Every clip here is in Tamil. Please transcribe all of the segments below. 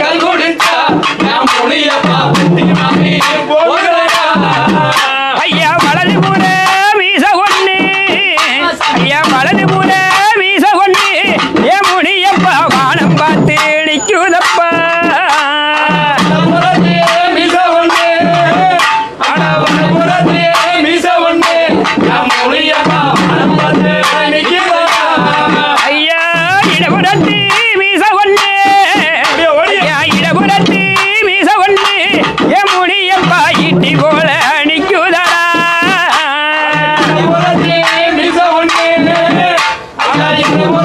கல் குடிச்சா நான் முடியப்பா மாமி போகிறடா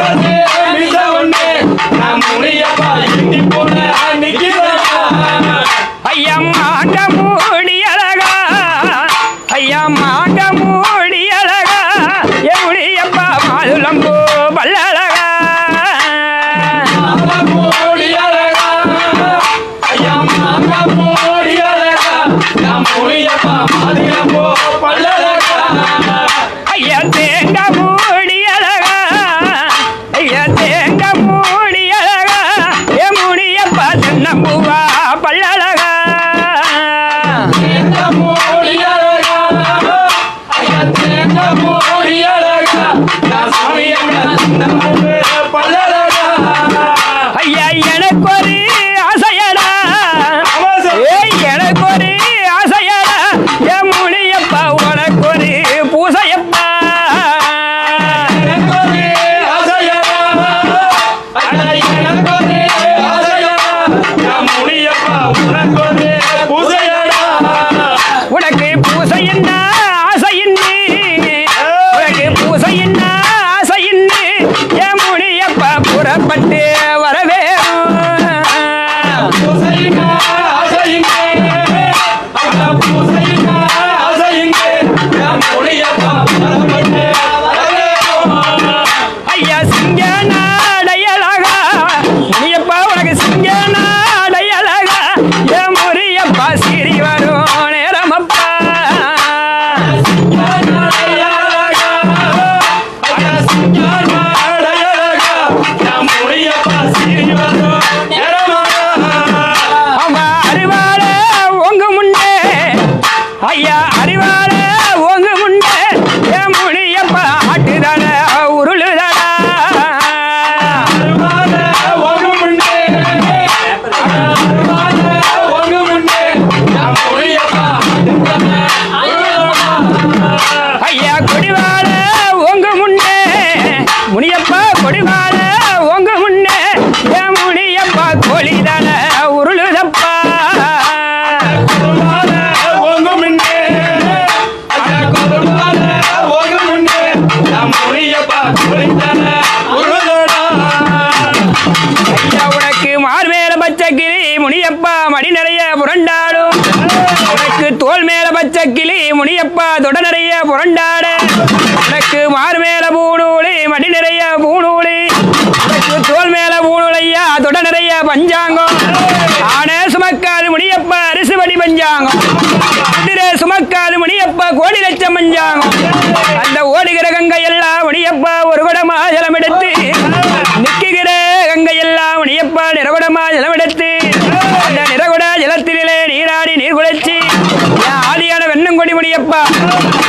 ஐயா எனக்கொரு எனக்கு ஒரு ஆசையடா. ஏய் எனக்கு ஒரு ஆசையடா. ஏ முடியப்பா உனக்கு பூசையப்பா. உனக்கு பூசையின்னா ஆசையின்னு. உனக்கு பூசையின்னா ஆசையின்னு. என் முனியப்பா புறப்பட்டு ஐயா கொடிமால கொடிவாள உங்க முன்னே ஏ முனியப்பா கோழிதான உருளுதப்பா. உனக்கு மார் மேல பச்சை கிளி முனியப்பா மடி நிறைய புரண்டாடும். உனக்கு தோல் மேல பச்சை கிளி முனியப்பா தொட நிறைய புரண்டாட உனக்கு மார் மேல அரிசி படி சுமக்காது முனியப்பா கோடி லட்சம் பஞ்சாங்கம் அந்த ஓடுகிற கங்கை எல்லாம் முனியப்பா ஒரு குடமா ஜலம் எடுத்து நிற்குகிற கங்கை எல்லாம் முனியப்பா நிறகுடமா ஜலம் எடுத்து அந்த நிறகுட ஜலத்திலே நீராடி நீர் குளிச்சு என் ஆதியான வெண்ணங்கொடி முனியப்பா. எங்க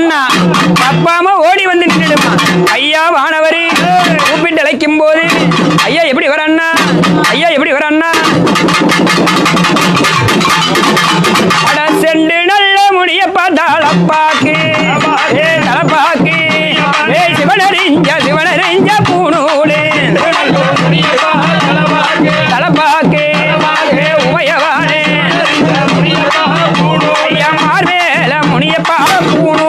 சொன்னா தப்பாம ஓடி வந்து நின்றுடுமா? ஐயா வானவரே கூப்பிட்டு அழைக்கும் போது ஐயா எப்படி வர அண்ணா? ஐயா எப்படி வர அண்ணா? அட செண்டு நல்ல முடிய பார்த்தாளப்பாக்கு ஏ தலப்பாக்கு. சிவனறிஞ்ச சிவனறிஞ்ச பூணூடு தலப்பாக்கு. உமையவானே. ஐயா மார்வேல முனியப்பா பூணூடு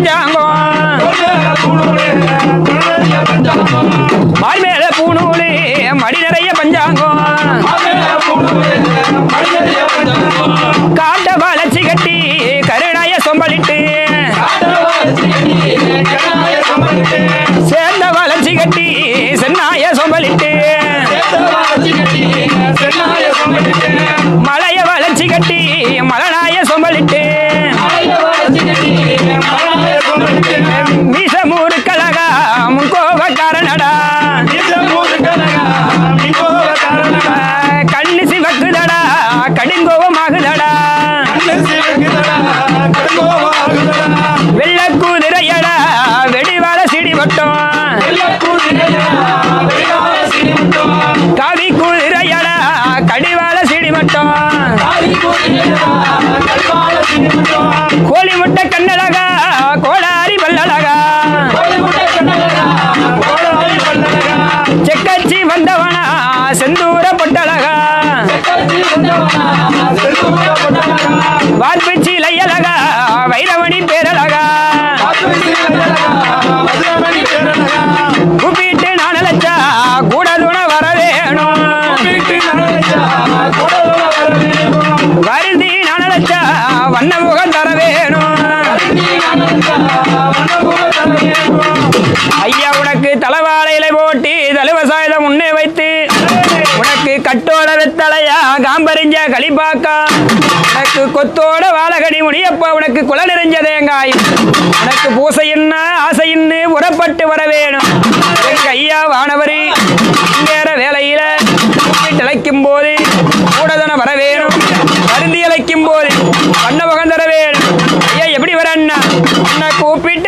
பஞ்சாங்கம். மார் மேல பூணூலு மடி நிறைய பஞ்சாங்கம். காட்ட வளர்ச்சி கட்டி கருணாய சொம்பலிட்டு வெள்ள குதிரையடா வெடிவால சிடி வட்டம் காவி குதிரையடா கடிவால சிடி வட்டம் கோழி முட்டை கண்ணழகா கோடாரி பல்லழகா செக்கச்சி வந்தவனா செந்தூர பொட்டழகா. லையழகா வைரமணி பேரழகா. வெத்தலையா காம்பறிஞ்ச களிப்பாக்கா உனக்கு கொத்தோட வாழகடி முடியப்பா உனக்கு குல நிறைஞ்ச தேங்காய். உனக்கு பூசை ஆசையின்னு உரப்பட்டு வர வேணும். ஐயா வானவரி வேற வேலையில இழைக்கும் போது கூடதன வர வேணும். மருந்தி இழைக்கும் போது பண்ண முகம் தர வேணும். ஐயா எப்படி வரண்ணா? உன்னை கூப்பிட்டு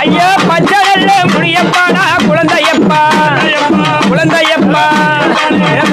ஐயா பச்சை நல்ல குழந்தையப்பா. குழந்தையப்பா. என்